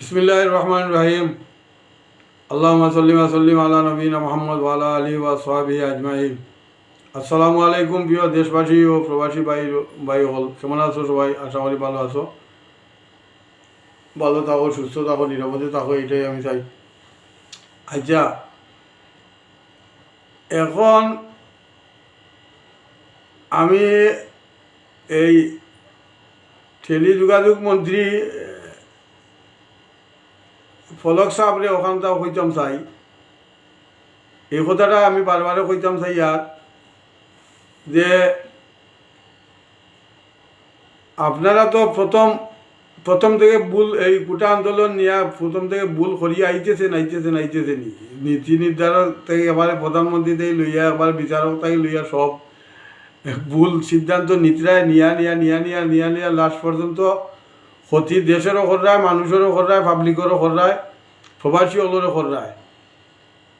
বিসমিল্লাহ রহমান রাহিম। আল্লাহ সাল্লিম সাল্লিম আল্লাহ নবীন মোহাম্মদ ওয়ালা আলী ওয়া সোহাবি আজমাইন। আসসালামু আলাইকুম প্রিয় দেশবাসী ও প্রবাসী ভাই ভাই হল কেমন আছো সবাই? আশা করি ভালো আছো। ভালো থাকো, সুস্থ থাকো, নিরাপদে থাকো, এটাই আমি চাই। আচ্ছা এখন আমি এই টেলিযোগাযোগ মন্ত্রী ফলক সাহেবরে ওখানটাও কইতাম চাই। এই কথাটা আমি বারবারে কইতাম চাই ইয়ার যে আপনারা তো প্রথম প্রথম থেকে ভুল, এই গোটা আন্দোলন নিয়ে প্রথম থেকে ভুল করিয়া আইতেছেন আইতেছেন আইতেছেন নীতি নির্ধারক থেকে এবারে প্রধানমন্ত্রী থেকে লইয়া এবার বিচারক থেকে লইয়া সব ভুল সিদ্ধান্ত নীতিরায় নিয়া নিয়া নিয়া নিয়া নিয়া নিয়া লাস্ট পর্যন্ত ক্ষতি দেশেরও করায় মানুষেরও করায় পাবলিকেরও করায় প্রবাসী হলেরও করায়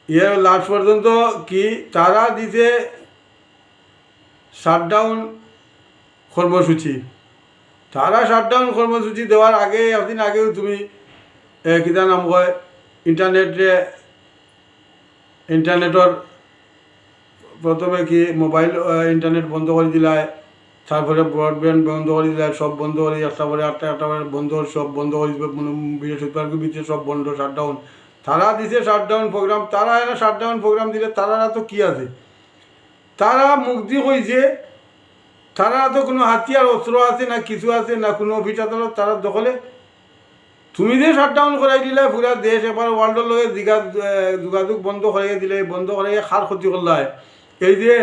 ইয়ে লাস্ট পর্যন্ত কি তারা দিতে শাটডাউন কর্মসূচি তারা শাটডাউন কর্মসূচি দেওয়ার আগে একদিন আগেও তুমি কিতা নাম কয় ইন্টারনেটে ইন্টারনেটর প্রথমে কি মোবাইল ইন্টারনেট বন্ধ করে দিলায় তারপরে ব্রডব্যান্ড বন্ধ করে দিলায় সব বন্ধ করে একটা পরে একটা একটা পরে বন্ধ সব বন্ধ করে দিবে ভিতরে সব বন্ধ শাটডাউন তারা দিছে শাটডাউন প্রোগ্রাম তারা এরা শাটডাউন প্রোগ্রাম দিলে তারা তো কি আছে? তারা মুক্তি হয়েছে তারা তো কোনো হাতিয়ার, অস্ত্র আছে না কিছু আছে না কোনো অফিস আদালত তারা দখলে। তুমি যে শাটডাউন করাই দিলে, পুরা দেশ এবার ওয়ার্ল্ডের লগে যোগাযোগ বন্ধ করাই দিলে, বন্ধ করাই খার ক্ষতি করলাই এই যে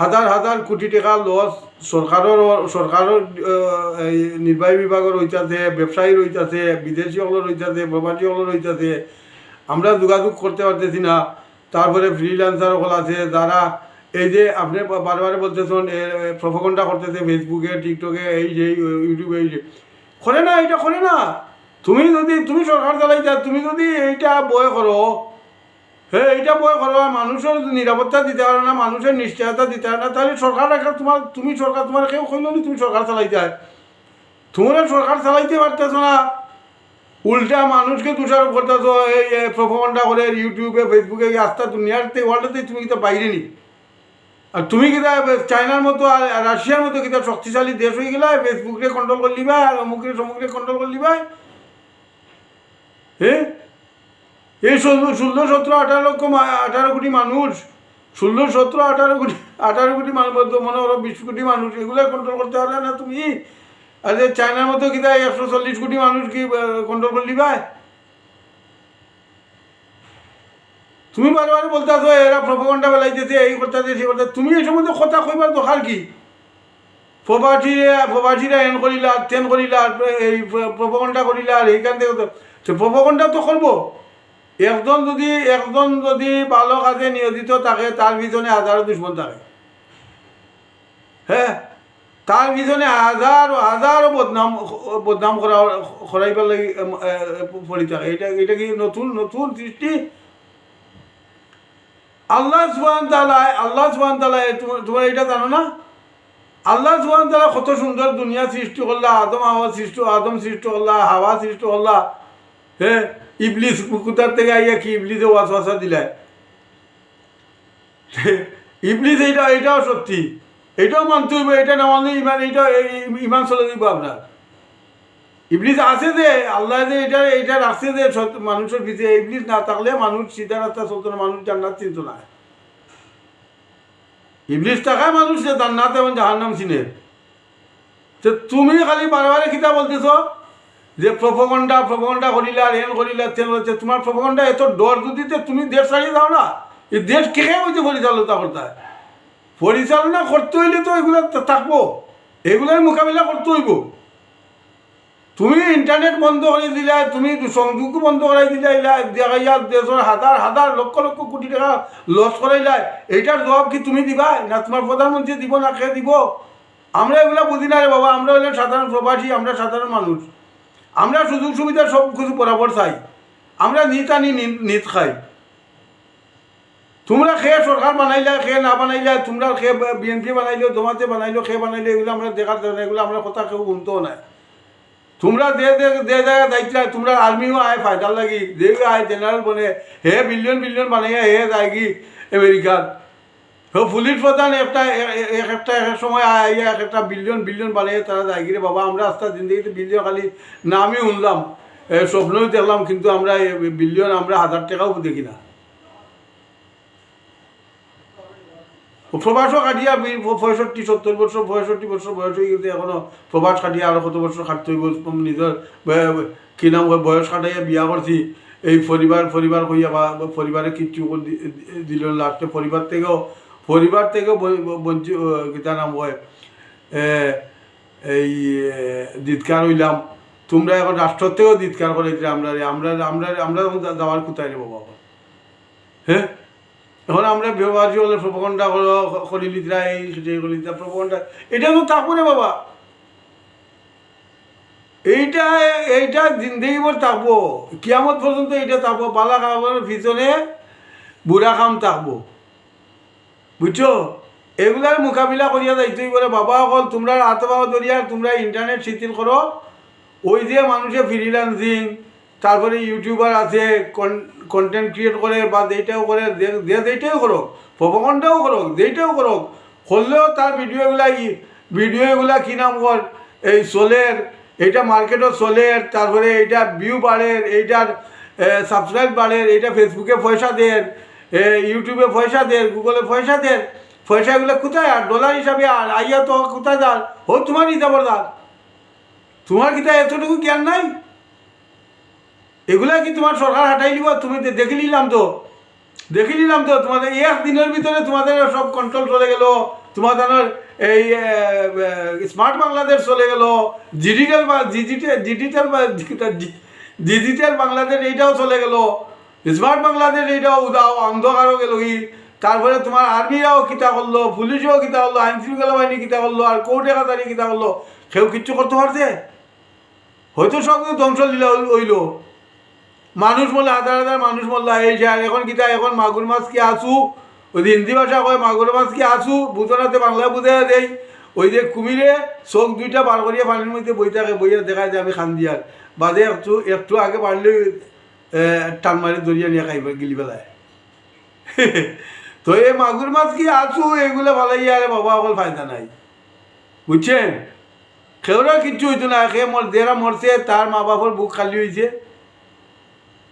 হাজার হাজার কোটি টাকা লস সরকারের সরকারের নির্বাহী বিভাগের রইতাছে ব্যবসায়ী রইতাছে বিদেশি হলো রইতাছে প্রবাসী হলো রইতাছে আমরা যোগাযোগ করতে পারতেছি না। তারপরে ফ্রিল্যান্সার হল আছে, যারা এই যে আপনি বারবার বলতেছেন প্রফকণ্ডা করতেছে ফেসবুকে টিকটকে এই যে ইউটিউবে এই যে। করে না, এটা করে না। তুমি যদি, তুমি সরকার চালাইতা, তুমি যদি এইটা বয় করো হ্যাঁ এইটা বয় করো মানুষের নিরাপত্তা দিতে পারে না, মানুষের নিশ্চয়তা দিতে পারে না। তাহলে সরকার একটা তোমার, তুমি সরকার, তোমার কেউ কইল না তুমি সরকার চালাইতে হয়। তোমরা সরকার চালাইতে পারতেছো না। উল্টা মানুষকে দোষারোপ করতেছো, এই প্রফান্ডা করে ইউটিউবে ফেসবুকে এই আস্থা দুনিয়াতে, ওয়ার্ল্ডতে তুমি কিন্তু বাইরে নি আর তুমি কিতা চায়নার মতো আর রাশিয়ার মতো কিতা শক্তিশালী দেশ হয়ে গেলা ফেসবুকে কন্ট্রোল করে লিবা আর অমুকে সমুখে কন্ট্রোল করে লিবা হ্যাঁ এই ষোলো ষোলো, সতেরো, আঠারো লক্ষ আঠারো কোটি মানুষ। ষোলো, সতেরো, আঠারো কোটি আঠারো কোটি মানুষ মনে করো, বিশ কোটি মানুষ এগুলো কন্ট্রোল করতে পারবে না তুমি? আর যে চায়নার মতো কিতা একশো চল্লিশ কোটি মানুষ কি কন্ট্রোল করে লিবা তুমি বারবার বলতেছো এরা প্রপগন্ডা বেলাইতেছে, এই করতেছে, সেই করতে তুমি এই সম্বন্ধে কথা কইবার দরকার কি? প্রবাসীরা প্রবাসীরা এন করিলা, তেন করিলা, এই প্রপগন্ডা করিলা, আর এইখান থেকে তো- প্রপগন্ডা তো করব। একজন যদি একজন যদি ভালো কাজে নিয়োজিত থাকে তার পিছনে হাজারো দুশ্মন থাকে। হ্যাঁ তার পিছনে হাজার হাজারো বদনাম বদনাম করা করাইবার লাগি পড়ি থাকে। এটা এটা কি নতুন নতুন সৃষ্টি? আল্লাহ সুবান তালায় আল্লাহ সুবান তালায় তোমার এটা জানো না? আল্লাহ সুবান তালা কত সুন্দর দুনিয়া সৃষ্টি করলা আদম হাওয়া সৃষ্টি, আদম সৃষ্টি করলা হাওয়া সৃষ্টি করলা হ্যাঁ ইবলিস কোথার থেকে আইয়া কি ইবলিসে ওয়াস ওয়াসা দিলায় ইবলিস এইটা এটাও সত্যি। এটাও মানতে হইব, এটা না মানলে ইমান এইটা এই- ইমান চলে দিব আপনার। ইবলিস আছে যে, আল্লাহ যে এটা এটা রাখছে যে মানুষের পিছিয়ে ইবলিস না থাকলে মানুষ সিধা রাস্তা চলতো না, মানুষ জান্নাত চিনত না। ইবলিস থাকায় মানুষ যে জান্নাত এবং জাহান্নাম চিনে। তো তুমি খালি বারবারে কিতা বলতেছ? যে প্রপগন্ডা প্রপগন্ডা করিলা এন করিলা তেন হচ্ছে তোমার প্রপগন্ডা এত ডর যদি তুমি দেশ ছাড়িয়ে দাও না এই দেশ কে হইতে পরিচালনা করতে হয় পরিচালনা করতে হইলে তো এগুলো থাকব। এগুলোর মোকাবিলা করতে হইব। তুমি ইন্টারনেট বন্ধ করে দিলা, তুমি সংযোগ বন্ধ করাই দিলা ইলা দেশের হাজার হাজার লক্ষ লক্ষ কোটি টাকা লস করাইলা, এইটার জবাব কি তুমি দিবা? না তোমার প্রধানমন্ত্রী দিব না খেয়ে দিব? আমরা এগুলা বুঝি না রে বাবা, আমরা হইলে সাধারণ প্রবাসী, আমরা সাধারণ মানুষ। আমরা সুযোগ সুবিধা সব কিছু বরাবর চাই। আমরা নিত আনি নিত খাই। তোমরা খেয়ে সরকার বানাইলা খেয়ে না বানাইলা, তোমরা খেয়ে বিএনপি বানাইলো, জমাতে বানাইলো খেয়ে বানাইলো এগুলো আমরা দেখার এগুলো আমরা কথা কেউ গুনতেও নাই। তোমরা যে যে যে জায়গায় দায়িত্ব তোমরা আর্মিও আয় ফায়দার লাগি, যে আয়, জেনারেল বনে, হে বিলিয়ন বিলিয়ন বানাইয়া, হে যায় কি আমেরিকাত। হে পুলিশ প্রধান, একটা এক একটা এক সময় আইয়া এক একটা বিলিয়ন বিলিয়ন বানাইয়া তারা যায়। গিয়ে বাবা, আমরা আস্তে জিন্দগিতে বিলিয়ন খালি নামই শুনলাম। স্বপ্নই দেখলাম, কিন্তু আমরা বিলিয়ন আমরা হাজার টাকাও দেখি না। প্রবাসও কাটিয়া পঁয়ষট্টি, সত্তর বছর, পঁয়ষট্টি বছর বয়স হয়ে গেছে এখনও। প্রবাস কাটিয়া আরও কত বছর কাটতে হইব নিজের কি নাম বয়স কাটাইয়া বিয়া করছি। এই পরিবার পরিবার কইয়া বা বা পরিবারে কিচ্ছু দিল লাস্টে পরিবার থেকেও পরিবার থেকেও বঞ্চিত এই দিৎকার হইলাম। তোমরা এখন রাষ্ট্র থেকেও দিৎকার করে দিলে আমরা আমরা আমরা আমরা যাওয়ার কোথায় রে বাবা? হ্যাঁ এখন আমরা ব্যবহারী হলে প্রপকণ্ডা করি লিতরা এই সেটাই করি লিতরা এটা তো থাকব না বাবা। এইটা এইটা জিন্দগি ভর থাকব কিয়ামত পর্যন্ত এইটা থাকব বালা খাবার পিছনে বুড়া খাম থাকব বুঝছ? এগুলার মোকাবিলা করিয়া যাইতেই বলে বাবা অকল তোমরা আতবাহ দরিয়া তোমরা ইন্টারনেট শিথিল করো। ওই দিয়ে মানুষে ফ্রিল্যান্সিং তারপরে ইউটিউবার আছে কন্টেন্ট ক্রিয়েট করে বা যেইটাও করে যে যেইটাও করুক প্রপকণ্ডাও করুক যেইটাও করুক করলেও তার ভিডিওগুলা ভিডিওগুলা কী নাম কর এই সোলের এইটা মার্কেটও সোলের তারপরে এইটা ভিউ বাড়ের এইটার সাবস্ক্রাইব বাড়ের এইটা ফেসবুকে পয়সা এ, ইউটিউবে পয়সা দেন গুগলে পয়সা দেন। পয়সাগুলো কোথায় আর? ডলার হিসাবে আর? আইয়া তো কোথায় যার? ও তোমার হিসাবর দার তোমার কি তা এতটুকু জ্ঞান নাই? এগুলা কি তোমার সরকার হাঁটাই দিব তুমি দেখে নিলাম তো। দেখে নিলাম তো। তোমাদের এক দিনের ভিতরে তোমাদের সব কন্ট্রোল চলে গেল। তোমাদের এই স্মার্ট বাংলাদেশ চলে গেল। Digital digital digital digital Bangladesh এইটাও চলে গেল। স্মার্ট বাংলাদেশ এইটাও উদাও, অন্ধকারও গেল তারপরে তোমার আর্মিরাও কিতা করল, পুলিশও কিতা করল, আইন শৃঙ্খলা বাহিনী কিতা করল, আর কোর্টে কাতারি কিতা করল কেউ কিচ্ছু করতে পারছে? হয়তো সব ধ্বংস লীলা হইল। মানুষ বলে হাজার হাজার মানুষ বললা এই আর এখন কিতা, এখন মাগুর মাছ কি আসু ওই হিন্দি ভাষা কয়, মাগুর মাছ কি আসু বুঝনাতে বাংলা বুঝে দেই। ওই যে কুমিরে চোখ দুইটা বার করিয়া পানির মধ্যে বই থাকে, বইয়া দেখায় যে আমি খান দিয়ার বাদে একটু একটু আগে পারলে টান মারি দরিয়া নিয়ে খাইবে, গিলি বেলায় তো এই মাগুর মাছ কি আসু এগুলো ভালাই আরে বাবা, অকল ফায়দা নাই। বুঝছেন? কেউরা কিচ্ছু হইতো না। সে মর যারা মরছে, তার মা বাবার বুক খালি হয়েছে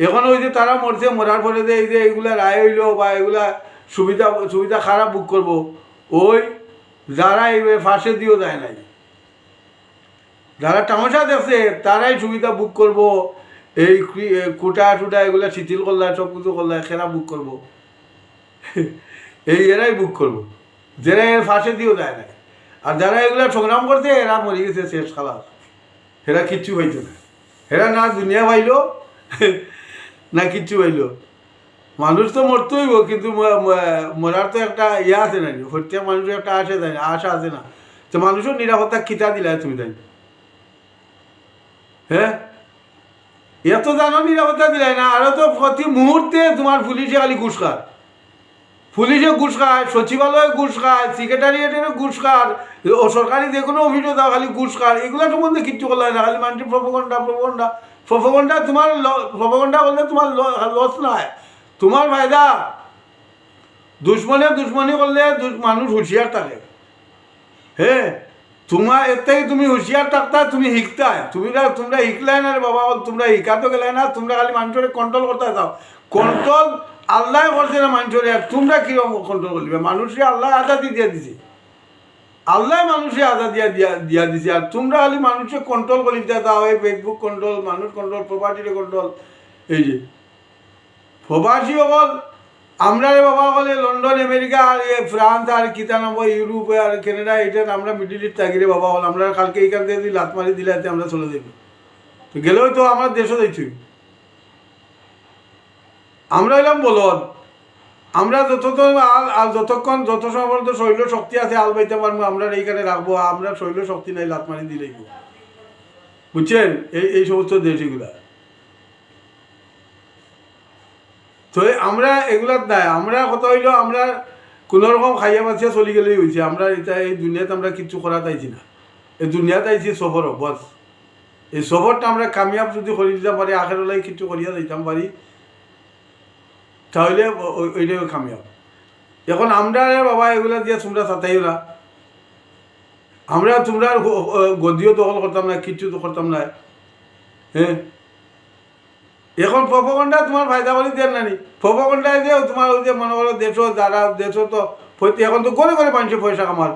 এখন যে তারা মরছে, মরার পরে যে এই যে এইগুলা রায় হইল বা এগুলা সুবিধা সুবিধা খারাপ বুক করব, ওই যারা এই ফাঁসে দিয়েও যায় নাই। যারা তামাশা দেখছে তারাই সুবিধা বুক করব। এই কোটা টুটা এগুলা শিথিল করলা সব কিছু করলা সেরা বুক করব। এই এরাই বুক করব। যারা এর ফাঁসে দিয়েও যায় নাই। আর যারা এগুলা সংগ্রাম করছে, এরা মরে গেছে শেষ খালাস। এরা কিচ্ছু পাইতো না। এরা না দুনিয়া পাইলো, না কিচ্ছু পাইলো। মানুষ তো মরতে হইব, কিন্তু মরার তো একটা ইয়ে আছে না প্রত্যেক মানুষের একটা আশা দেয় আশা আছে না। তো মানুষের নিরাপত্তা খিতা দিলা তুমি তাই হ্যাঁ? এত জানো নিরাপত্তা দিলাই না, আরও তো প্রতি মুহূর্তে তোমার পুলিশে খালি ঘুষ খায়। পুলিশে ঘুষ খায়, সচিবালয়ে ঘুষ খায় সেক্রেটারিয়েটের ঘুষ খায়, ও সরকারি যে কোনো দাও খালি ঘুষ খায়। এগুলো সম্বন্ধে কিচ্ছু করলে না, খালি মানুষের প্রপগন্ডা প্রপগন্ডা প্রপগন্ডা তোমার প্রপগন্ডা করলে তোমার লস নাই তোমার ফায়দা, দুশ্মনে দুশ্মনী করলে মানুষ হুঁশিয়ার থাকে। হ্যাঁ? তোমার থেকে তুমি হুঁশিয়ার থাকতা, তুমি শিখতা তুমি তোমরা শিখলাই না রে বাবা, তোমরা শিখাতো গেলে না, তোমরা খালি মানুষের কন্ট্রোল করতে যাও। কন্ট্রোল আল্লাহ করছে না মানুষের, আর তোমরা কীরকম কন্ট্রোল করবে মানুষে আল্লাহ আজাদি দিয়ে দিছে। আল্লাহ মানুষে আজাদ দিয়া দিয়া দিয়া দিছে, আর তোমরা খালি মানুষে কন্ট্রোল করে দিতে দাও এই ফেসবুক কন্ট্রোল মানুষ কন্ট্রোল প্রপার্টির কন্ট্রোল এই যে। প্রবাসী অকল আমরা রে বাবা বলে লন্ডন, আমেরিকা, আর এ ফ্রান্স, আর কিতা নাম ইউরোপ, আর কানাডা, এটা আমরা মিডিল ইস্ট থাকি রে বাবা বল। আমরা কালকে এইখান থেকে যদি লাত মারি দিলে আমরা চলে যাব তো গেলেও তো আমরা দেশও যাইছি। আমরা এলাম বলদ। আমরা যতক্ষণ যতক্ষণ যত সময় শৈল শক্তি আছে, আল বাইতে পারব, আমরা এইখানে রাখব, আমরা শৈল শক্তি নাই লাত মারি দিলেই। বুঝছেন? এই এই সমস্ত দেশগুলা তো আমরা এগুলাত নাই। আমরা কথা হইল, আমরা কোনো রকম খাইয়া বাঁচিয়া চলি গেলেই হয়েছে আমরা এটা এই দুনিয়াতে আমরা কিচ্ছু করা তাইছি না। এই দুনিয়াতে আইছি সফর বস এই সফরটা আমরা কামিয়াব যদি করে দিতাম পারি আখের লাই কিছু করিয়া দিতাম পারি তাহলে ওইটাই কামিয়াব। এখন আমরা বাবা এগুলা দিয়ে তোমরা সাতাইও না আমরা তোমরা গদিও দখল করতাম না কিচ্ছু তো করতাম না হ্যাঁ এখন প্রপগন্ডা তোমার ফায়দা করে দেন নানি। প্রপগন্ডায় দিয়েও তোমার ওই যে মনে করো দেশো যারা দেশো তো এখন তো করে করে মানুষের পয়সা কামার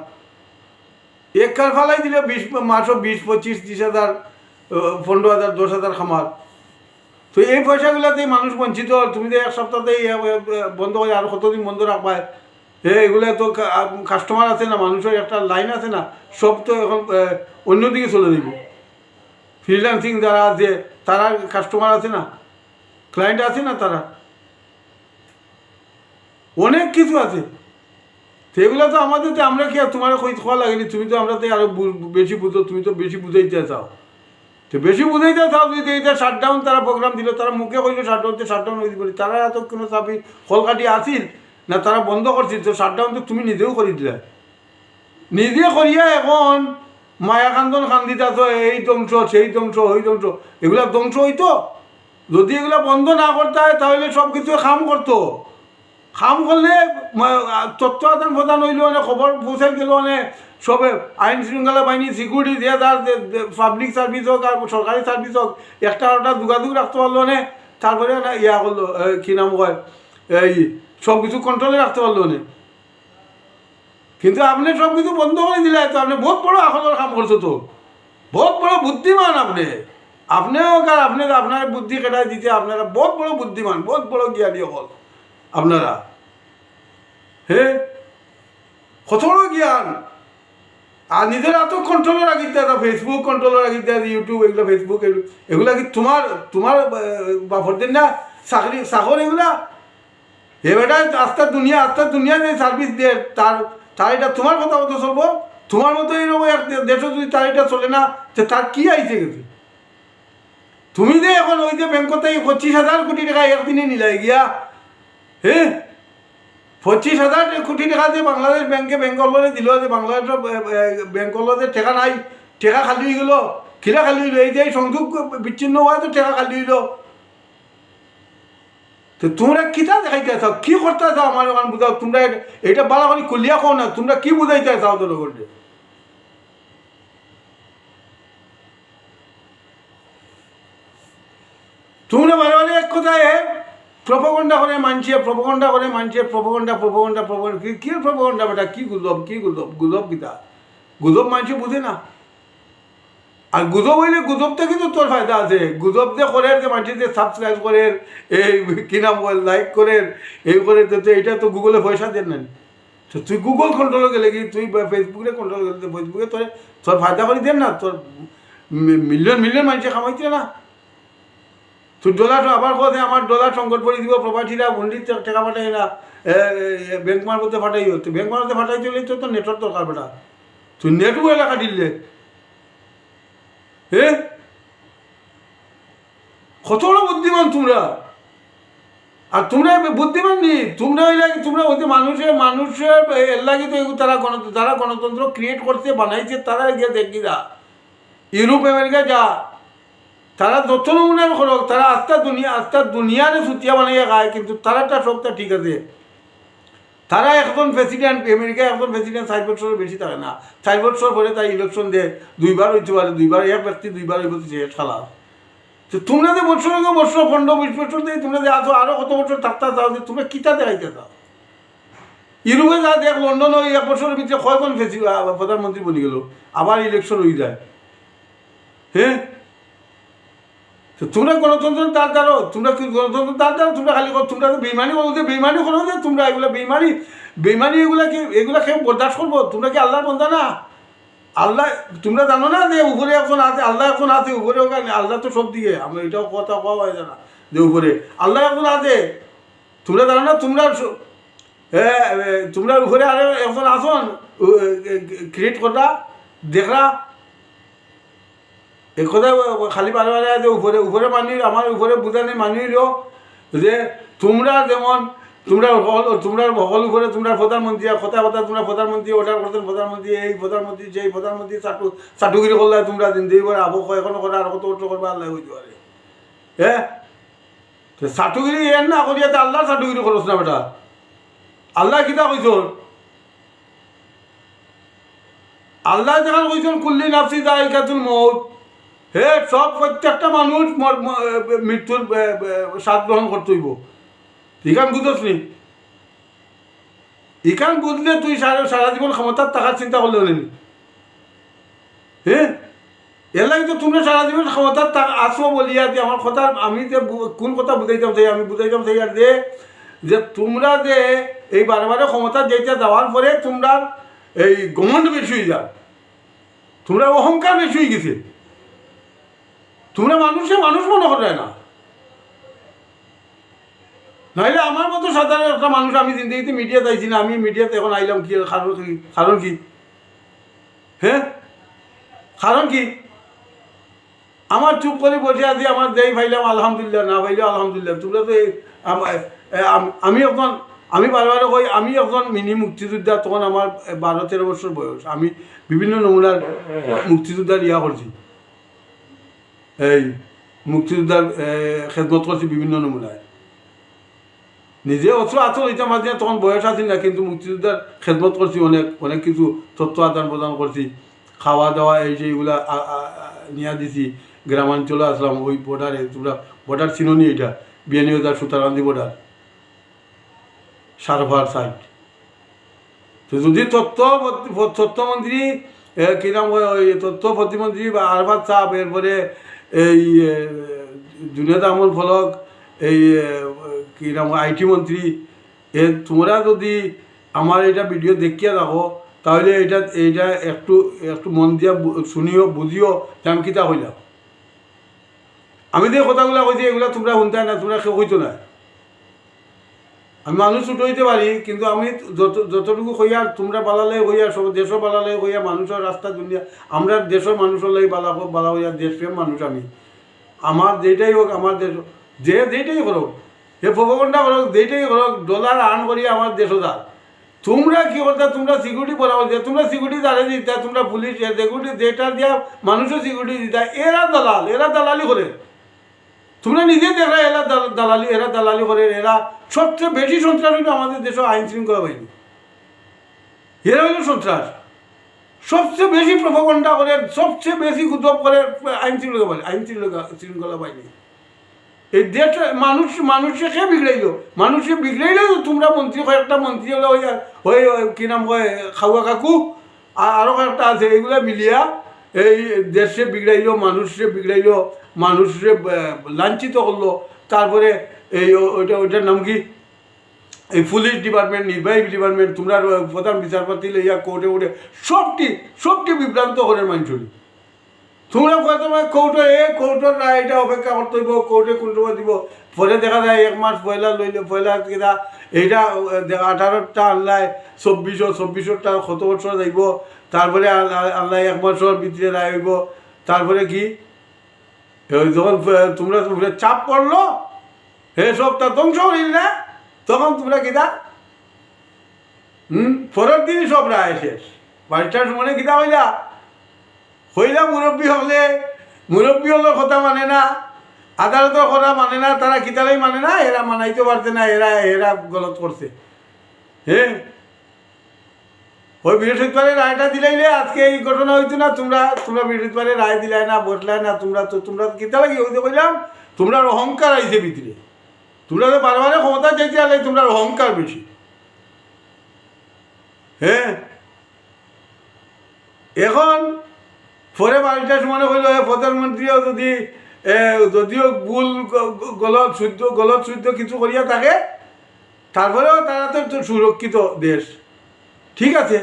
এক কাল ফালাই দিলে বিশ, মাসও বিশ, পঁচিশ, ত্রিশ হাজার পনেরো হাজার, দশ হাজার খামার তো এই পয়সাগুলোতেই মানুষ বঞ্চিত। তুমি তো এক সপ্তাহতেই বন্ধ করে আর কতদিন বন্ধ রাখবায় এ, এগুলো তো কাস্টমার আছে না, মানুষের একটা লাইন আছে না, সব তো এখন অন্যদিকে চলে দিব ফ্রিল্যান্সিং যারা আছে, তারা কাস্টমার আছে না ক্লায়েন্ট আছে না তারা? অনেক কিছু আছে। সেগুলো তো আমাদের তো আমরা কি তোমার কই খাওয়া লাগেনি? তুমি তো আমরা তো আরও বেশি বুঝো, তুমি তো বেশি বুঝাইতে চাও। তো বেশি বুঝাইতে চাও যদি এটা শাটডাউন তারা প্রোগ্রাম দিল, তারা মুখে কইলো শাটডাউন তো শাটডাউন হয়ে দিব তারা এত কোনো চাপি কলকাটি আসিল না তারা বন্ধ করছিল, তো শাটডাউন তো তুমি নিজেও করে দিলে। নিজে করিয়া এখন মায়া কান্দন কান্দিত আছো এই ধ্বংস, সেই ধ্বংস, ওই ধ্বংস। এগুলা ধ্বংস হইতো? যদি এগুলা বন্ধ না করতে হয়, তাহলে সব কিছু খাম করতো। খাম করলে তথ্য আদান প্রদান হইল মানে খবর পৌঁছে গেল মানে সবে আইন শৃঙ্খলা বাহিনী সিকিউরিটি দিয়ে তার পাবলিক সার্ভিস হোক আর সরকারি সার্ভিস হোক, একটা ওটা যোগাযোগ রাখতে পারল মানে তারপরে ইয়া করল কি নাম কয়, এই সব কিছু কন্ট্রোলে রাখতে পারল না। কিন্তু আপনি সব কিছু বন্ধ করে দিলে, তো আপনি বহুত বড় আসলের কাম করছ তো। বহুত বড় বুদ্ধিমান আপনি। আপনিও কার আপনি আপনার বুদ্ধি কেটাই দিতে আপনারা বহুত বড় বুদ্ধিমান, বহুত বড় জ্ঞানী হল আপনারা। হে? কত বড় জ্ঞান? আর নিজের এত কন্ট্রোলে রাখি দেয় ফেসবুক কন্ট্রোলে রাখি দেয় ইউটিউব এগুলো ফেসবুক এগুলো কি তোমার তোমার বাপর দিন না? চাকরি, চাকর এগুলা? এবারটা আস্তে দুনিয়া আস্তে দুনিয়া যে সার্ভিস দিয়ে তার তার এটা তোমার কথা মতো চলবো? তোমার মতো এরকম এক দেশে যদি তার এটা চলে না, তো তার কি আইছে গেছে তুমি যে এখন ওই যে ব্যাংকতে পঁচিশ হাজার কোটি টাকা একদিনে নিলাই গিয়া হ্যাঁ পঁচিশ হাজার কোটি টাকা যে বাংলাদেশ ব্যাংকে বেঙ্গলরে দিল, যে বাংলাদেশ বাংলাদেশের বেঙ্গলরে ঠেকা নাই ঠেকা খালি হয়ে গেল কিরা খালি হইল, এই যে সংযোগ বিচ্ছিন্ন হওয়া তো টেকা খালি হইল। তো তোমরা কিতা দেখাইতে চাও? কি করতে চাও? আমার বুঝাও তোমরা এটা- এটা বালা করে কুলিয়া কো না, তোমরা কি বুঝাইতে চাও তো লোকের তোমরা বারে বারে এক কথায় প্রপগন্ডা করে মানছে প্রপগন্ডা করে মানছে প্রপগন্ডা প্রপগন্ডা প্রপগন্ডা কি প্রপগন্ডা বেটা? কি গুজব কি গুজব গুজব কিতা? গুজব মানছে বুঝে না। আর গুজব হইলে গুজবটা কিন্তু তোর ফায়দা আছে। গুজব যে করে, যে মানুষ যে সাবস্ক্রাইব করে, এই কি নাম বল লাইক করে, এই করে, তো এটা তো গুগলে পয়সা দেন না। তো তুই গুগল কন্ট্রোল গেলে কি তুই ফেসবুকে কন্ট্রোল গেলে ফেসবুকে তোর তোর ফায়দা করে দেন না। তোর মিলিয়ন মিলিয়ন মানুষে খামাইছে না। তুই ডলার আবার কথা আমার ডলার সংকট করে দিব প্রবাসীরা ভন্ডির টাকা পাঠাই না। ব্যাংক মারফতে ফাটাই হতো ব্যাংক মারফতে ফাটাই চলে তো তোর নেটওয়ার্ক দরকার বেটা। তুই নেটও এলাকা দিলে। হে কত বড় বুদ্ধিমান তোমরা। আর তোমরা বুদ্ধিমান নি তোমরা ওই লাগে তোমরা ওই মানুষের মানুষের এর লাগে তো তারা গণ যারা গণতন্ত্র ক্রিয়েট করতে বানাইছে তারা গিয়ে দেখি যা ইউরোপ আমেরিকা যা। তারা যত নমুনার করক তারা আস্তা দুনিয়া আস্তা দুনিয়ারে সুতিয়া বানাইয়া খায়, কিন্তু তারাটা সবটা ঠিক আছে। তারা একজন প্রেসিডেন্ট আমেরিকা একজন প্রেসিডেন্ট চার বছরের বেশি থাকে না। চার বছর পরে তাই ইলেকশন দেয় দুইবার হইতে পারে দুইবার এক ব্যক্তি দুইবার হইব সে খেলা। তো তোমরা যে বছর বছর পনেরো, বিশ বছর দিয়ে তোমরা যে আসো আরও কত বছর থাকতে চাও যে তোমরা কিতা দেখাইতে চাও ইউরোপে যা দেখ লন্ডন ওই এক বছরের ভিতরে কয়জন প্রেসি প্রধানমন্ত্রী বনি গেল। আবার ইলেকশন হয়ে যায়। হ্যাঁ তো তোমরা গণতন্ত্র তার দ্বারো তোমরা কি গণতন্ত্র তার দ্বারো তোমরা খালি তোমরা তো বেইমানি করো যে বেইমানি করো যে, তোমরা এগুলো বেইমানি বেইমানি এগুলা কি এগুলা কেউ বরদাস্ত করব? তোমরা কি আল্লাহর বন্ধা না? আল্লাহ তোমরা জানো না যে উপরে এখন আছে, আল্লাহ এখন আছে, উপরে ওখানে আল্লাহ তো সব দিকে। আমরা এটাও কথা কোয়া হয় না, যে উপরে। আল্লাহ এখন আছে। তোমরা জানো না, তোমরা হ্যাঁ তোমরা উপরে আরে এখন আসন ক্রিয়েট করা দেখরা এই কথা খালি বারে বারে আছে, উপরে উপরে মানি আমার উপরে বুঝানি মানিল যে তোমরা যেমন, তোমরা হল- তোমরা হল করে তোমরা প্রধানমন্ত্রী কথা কথা তোমরা প্রধানমন্ত্রী অর্ডার করতেন প্রধানমন্ত্রী, এই প্রধানমন্ত্রী, সেই প্রধানমন্ত্রী, চাটু, চাটুগিরি করলে তোমরা জিন্দগি করে আবো এখনও করে, আর কত বছর করবে, আল্লাহ হইতে পারে। হ্যাঁ চাটুগিরি এর না করিয়া তো আল্লাহর চাটুগিরি করছ না বেটা। আল্লাহ কিতা কইছ আল্লাহ যেখানে কইছেন কুল্লি নাফসি দায়িকাতুল মৌত হে, সব প্রত্যেকটা মানুষ মৃত্যুর স্বাদ গ্রহণ করতে হইব। ইখান বুঝস নি? ইখান বুঝলে তুই সারা সারা জীবন ক্ষমতার টাকার চিন্তা করলে হলেন হ্যাঁ এর লাগে তো তোমরা সারা জীবন ক্ষমতার টাকা আসব বলিয়া যে আমার কথা, আমি যে কোন কথা বুঝাইতাম সেই আমি বুঝাইতাম সেই আর যে যে তোমরা যে এই বারবারে ক্ষমতা যেটা দেওয়ার পরে তোমরা এই গমন্ড বেশি হয়ে যায় তোমরা অহংকার বেশি হয়ে গেছে। তোমরা মানুষে মানুষ মনে করে না। নাহলে আমার মতো সাধারণ একটা মানুষ আমি জিন্দগিতে মিডিয়াতে আইছি না, আমি মিডিয়াতে এখন আইলাম কি, কারণ কি কারণ কি? হ্যাঁ? কারণ কি? আমার চুপ করে বসে আছি, আমার দেই ভাইলাম, আলহামদুলিল্লাহ, না ভাইলে আলহামদুলিল্লাহ, তোমরা তো আমি এখন আমি বারবার কই, আমি এখন মিনি মুক্তিযোদ্ধা, তখন আমার বারো তেরো বছর বয়স, আমি বিভিন্ন নমুনার মুক্তিযোদ্ধার ইয়া করছি। এই মুক্তিযোদ্ধার খেদমত করছি বিভিন্ন নমুনায় নিজে অস্ত্র আচল এটা মাঝে তখন বয়স আছে না কিন্তু মুক্তিযোদ্ধার খেদমত করছি অনেক অনেক কিছু তথ্য আদান প্রদান করছি খাওয়া দাওয়া এই যে এগুলা নিয়া দিছি গ্রামাঞ্চলে আসলাম ওই বর্ডারে তোমরা বর্ডার চিননি এটা Beanibazar Sutarandi border server side তো যদি তথ্য তথ্যমন্ত্রী এ, কি নাম হয়, ওই তথ্য প্রতিমন্ত্রী বা আরবাদ সাহেব এরপরে এই জুনেদ আহমদ ফলক, এই কী নাম আইটি মন্ত্রী, এ, তোমরা যদি আমার এটা ভিডিও দেখিয়া রাখো তাহলে এটা, এইটা একটু একটু মন দিয়া শুনিও, বুঝিও যে আমি কিতা হইলাম। আমি যে কথাগুলো কইছি, এগুলো তোমরা শুনতে না, তোমরা কেউ হইতো না। আমি মানুষ হইতে পারি, কিন্তু আমি যত, যতটুকু হইয়া তোমরা বালালে হইয়া, সব দেশও বালালে হইয়া মানুষের রাস্তা দুনিয়া, আমরা দেশের মানুষের লাগে বালা বালা হইয়া, দেশপ্রেম মানুষ আমি। আমার যেটাই হোক, আমার দেশ যে যেটাই করো হে ভগবানটা করো যেটাই করো ডলার আর্ন করি আমার দেশও যাক তোমরা কি করতে, তোমরা সিকিউরিটি বলা বলছে তোমরা সিকিউরিটি দাঁড়িয়ে দিতা, তোমরা পুলিশ সিকিউরিটি যেটা দিয়া মানুষও সিকিউরিটি দিতা, এরা দালাল, এরা দালালি করে। তোমরা নিজে দেখা এরা দালালি এরা দালালি করে, এরা সবচেয়ে বেশি সন্ত্রাস হইল আমাদের দেশে আইন শৃঙ্খলা বাহিনী। এরা হইল সন্ত্রাস। সবচেয়ে বেশি প্রভাবন্ডা করে, সবচেয়ে বেশি গুজব করে আইন শৃঙ্খলা বাহিনী আইন শৃঙ্খলা শৃঙ্খলা বাহিনী। এই দেশ মানুষ মানুষে কে বিগড়াইলো। মানুষকে বিগড়াইলো তোমরা মন্ত্রী কয়েকটা মন্ত্রী হলে ওই ওই কি নাম কয়, খাওয়া কাকু আর আরও কয়েকটা আছে, এইগুলা মিলিয়া এই দেশে বিগড়াইলো, মানুষে বিগড়াইলো। মানুষে আহ, লাঞ্ছিত করল। তারপরে এই ওইটা ওইটার নাম কি? এই পুলিশ ডিপার্টমেন্ট নির্বাহী ডিপার্টমেন্ট তোমরা প্রধান বিচারপতি লইয়া কোর্টে উঠে সবটি সবটি বিভ্রান্ত করে মানুষের তোমরা প্রথমে কোর্টে এ কোর্টের রায় এটা অপেক্ষা করতে হইব কোর্টে কোন সময় দিব। পরে দেখা যায় এক মাস পয়লা লইলে পয়লা কিনা এইটা আঠারোটা আনলাই চব্বিশো চব্বিশটা কত বছর যাইব? তারপরে আনলাই এক মাসের ভিতরে রায় হইব। তারপরে কি? যখন তোমরা তোমরা চাপ করল হে সব সবটা ধ্বংস করিল না, তখন তোমরা কিনা হুম? পরের দিনই সব রায় শেষ। বাড়িটার মনে কিনা হইলা? হইলা মুরব্বী হলে মুরব্বী হলে কথা মানে না, আদালতের কথা মানে না, তারা কিতালাই মানে না, এরা মানাইতে পারছে না, এরা এরা গলত করছে। হ্যাঁ ওই বৃহস্পতিবারে রায়টা দিলাইলে আজকে এই ঘটনা হইতো না, তোমরা তোমরা বৃহস্পতিবারে রায় দিলাই না, বসলাই না, তোমরা তো, তোমরা কিতালা কি হইতে বললাম তোমরা অহংকার আইছে ভিতরে। তোমরা তো বারবারে ক্ষমতা চাইতে আলে তোমরা অহংকার বেশি। হ্যাঁ এখন পরে বাড়িটার সময় হইল প্রধানমন্ত্রীও যদি যদিও ভুল গলত শুদ্ধ গলত শুদ্ধ কিছু করিয়া থাকে, তারপরেও তারা তো সুরক্ষিত দেশ। ঠিক আছে।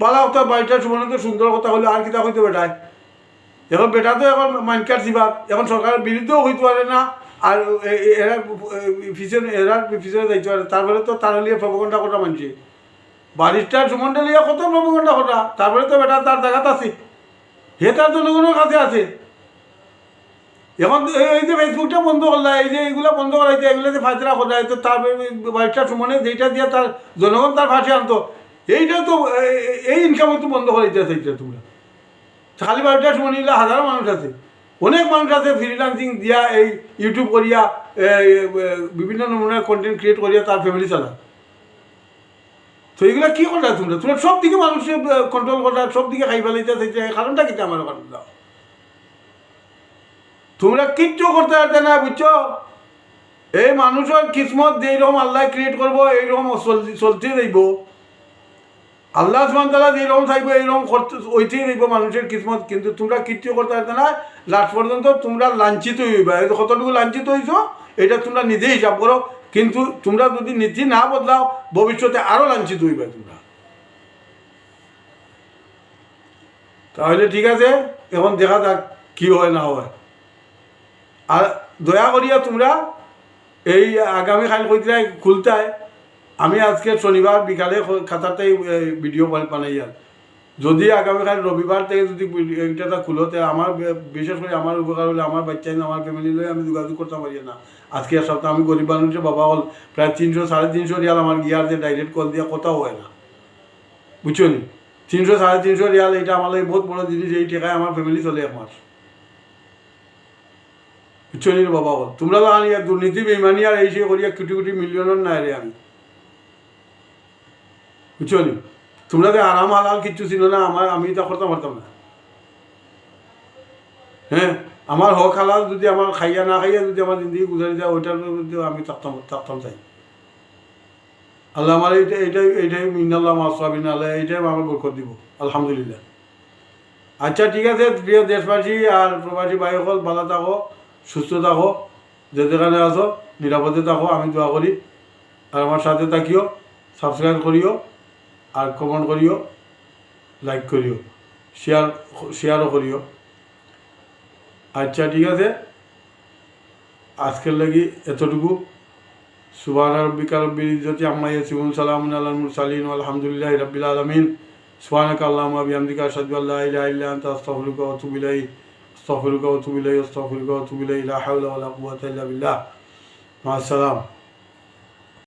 পালাও তো সময় তো সুন্দর কথা হলো, আর কিতা হইতে বেটায় এখন বেটা তো এখন মানকার দিবা এখন সরকারের বিরুদ্ধেও হইতে পারে না, আর এরা পিছনে এরা পিছনে যাইতে পারে। তারপরে তো তার লিয়ে প্রবকণ্ডা কটা মানছে বারিশটার সুমনটা লিয়া কত প্রবকণ্ডা করা তারপরে তো বেটা তার জায়গাত আছে। হে তার জনগণের কাছে আছে। এখন এই- যে ফেসবুকটা বন্ধ করলা, এই যে এইগুলো বন্ধ করাইতে এগুলো যে ফাজরা করাই তো তার বাড়িটা সুমনে যেটা দিয়ে তার জনগণ তার ফাঁসে আনতো। এইটা তো, এই ইনকাম তো বন্ধ করাইতে আছে এইটা তোমরা। খালি বাড়িটা সুমনে নিলে হাজারো মানুষ আছে। অনেক মানুষ আছে ফ্রিলান্সিং দিয়া, এই ইউটিউব করিয়া বিভিন্ন নমুনার কন্টেন্ট ক্রিয়েট করিয়া তার ফ্যামিলি চালা। তো এগুলো কি করলা তোমরা? তোমরা সব দিকে মানুষের কন্ট্রোল করলা সব দিকে খাই ফেলাইতে আছে কারণটা কি আমার কারণ দাও তোমরা কিচ্ছু করতে পারতে না, বুঝছ? এই মানুষের কিসমত যেরকম আল্লাহ ক্রিয়েট করব এইরকম চল- চলতে যাইব। আল্লাহ সুমান তালা যেরকম থাকবে এইরকম করতে ওইতেই দেখব মানুষের কিসমত। কিন্তু তোমরা কিচ্ছু করতে পারতে না। লাস্ট পর্যন্ত তোমরা লাঞ্ছিত হইবা। কতটুকু লাঞ্ছিত হইছো, এটা তোমরা নিজে হিসাব করো। কিন্তু তোমরা যদি নীতি না বদলাও, ভবিষ্যতে আরও লাঞ্ছিত হইবা তোমরা। তাহলে ঠিক আছে, এখন দেখা যাক কি হয়, না হয়। আর দয়া করিয়া তোমরা এই আগামীকাল কইতে খুলতায়। আমি আজকে শনিবার বিকালে খাতাতেই ভিডিও বান- বানাই আর। যদি আগামীকাল রবিবার থেকে যদি এইটা খুলোতে আমার বিশেষ করে আমার উপকার হলে, আমার বাচ্চা আমার ফ্যামিলি লয়ে আমি যোগাযোগ করতে পারি না। আজকে সপ্তাহ আমি গরিব মানুষের বাবা হল, প্রায় তিনশো, সাড়ে তিনশো রিয়াল আমার গিয়ার যে ডাইরেক্ট কল দিয়ে কোথাও হয় না। বুঝছ নি? তিনশো, সাড়ে তিনশো রিয়াল এটা আমার লাগে বহুত বড় জিনিস, এই টাকায় আমার ফ্যামিলি চলে এক মাস বুঝছ নি বাবা হল? তোমরা তো আনি দুর্নীতি বেমানি আর এই সে করিয়া কোটি কোটি মিলিয়নের নাই রে আমি। বুঝছ নি? তোমরা যে আরাম হালাল কিচ্ছু ছিল না, আমার আমি তা করতে পারতাম না। হ্যাঁ? আমার হক হালাল যদি আমার খাইয়া না খাইয়া যদি আমার জিন্দগি গুজারি যায়, ওইটার মধ্যে আমি থাকতাম থাকতাম চাই। আল্লাহ আমার এইটা এইটাই এইটাই মিনাল্লাহ মাসাবিন আল্লাহ এইটাই আমার বরকত দিব, আলহামদুলিল্লাহ। আচ্ছা ঠিক আছে, প্রিয় দেশবাসী আর প্রবাসী ভাই সকল ভালো থাকো, সুস্থ থাকো, যে যেখানে আছো, নিরাপদে থাকো, আমি দোয়া করি। আর আমার সাথে থাকিও সাবস্ক্রাইব করিও। আর কমেন্ট করিও লাইক করিও শেয়ার শেয়ারও করিও। আচ্ছা ঠিক আছে। আজকের লাগি এতটুকু। সুবাহ রব্বিকা রব্বিল ইজ্জতি আম্মা ইয়াসিফুন, সালামুন আলাল মুরসালিন আলহামদুলিল্লাহি রাব্বিল আলামিন। সুবহানাকা আল্লাহুম্মা বিহামদিকা, আশহাদু আল্লা ইলাহা ইল্লা আনতা মা আসসালাম